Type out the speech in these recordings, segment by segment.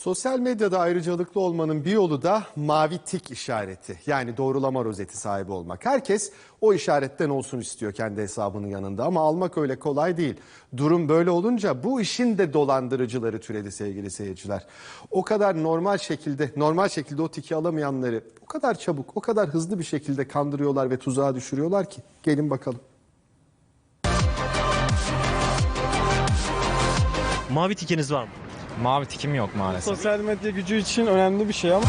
Sosyal medyada ayrıcalıklı olmanın bir yolu da mavi tik işareti. Yani doğrulama rozeti sahibi olmak. Herkes o işaretten olsun istiyor kendi hesabının yanında ama almak öyle kolay değil. Durum böyle olunca bu işin de dolandırıcıları türedi sevgili seyirciler. O kadar normal şekilde normal şekilde o tiki alamayanları o kadar çabuk, o kadar hızlı bir şekilde kandırıyorlar ve tuzağa düşürüyorlar ki. Gelin bakalım. Mavi tikiniz var mı? Mavi tikim yok maalesef. Sosyal medya gücü için önemli bir şey ama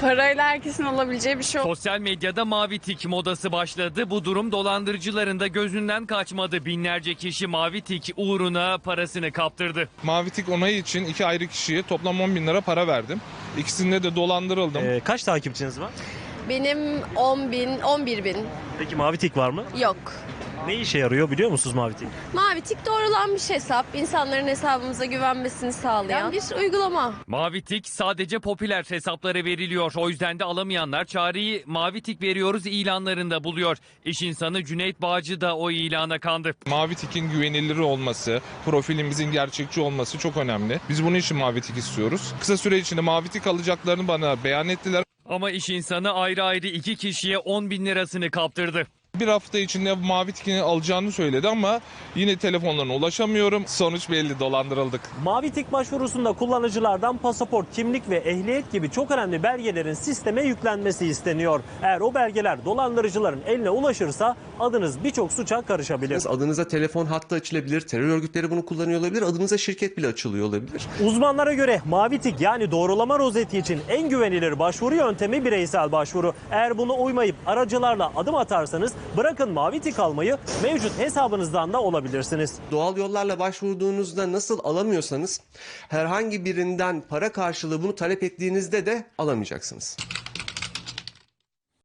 Parayla herkesin alabileceği bir şey yok. Sosyal medyada mavi tik modası başladı. Bu durum dolandırıcıların da gözünden kaçmadı. Binlerce kişi mavi tik uğruna parasını kaptırdı. Mavi tik onayı için iki ayrı kişiye toplam 10 bin lira para verdim. İkisinde de dolandırıldım. Ee, kaç takipçiniz var? Benim 10 bin, 11 bin Peki mavi tik var mı? yok. Ne işe yarıyor biliyor musunuz mavi tik? Mavi tik doğrulanmış hesap. insanların hesabımıza güvenmesini sağlayan bir uygulama. Mavi tik sadece popüler hesaplara veriliyor. O yüzden de alamayanlar çareyi mavi tik veriyoruz ilanlarında buluyor. İş insanı Cüneyt Bağcı da o ilana kandı. Mavi tikin güvenilir olması, profilimizin gerçekçi olması çok önemli. Biz bunun için mavi tik istiyoruz. Kısa süre içinde mavi tik alacaklarını bana beyan ettiler. Ama iş insanı ayrı ayrı iki kişiye 10 bin lirasını kaptırdı. Bir hafta içinde mavi tikini alacağını söyledi ama yine telefonlarına ulaşamıyorum. Sonuç belli dolandırıldık. Mavi tik başvurusunda kullanıcılardan pasaport, kimlik ve ehliyet gibi çok önemli belgelerin sisteme yüklenmesi isteniyor. Eğer o belgeler dolandırıcıların eline ulaşırsa adınız birçok suça karışabilir. Adınıza telefon hattı açılabilir, terör örgütleri bunu kullanıyor olabilir, adınıza şirket bile açılıyor olabilir. Uzmanlara göre mavi tik yani doğrulama rozeti için en güvenilir başvuru yöntemi bireysel başvuru. Eğer buna uymayıp aracılarla adım atarsanız bırakın mavi tik almayı mevcut hesabınızdan da olabilirsiniz. Doğal yollarla başvurduğunuzda nasıl alamıyorsanız herhangi birinden para karşılığı bunu talep ettiğinizde de alamayacaksınız.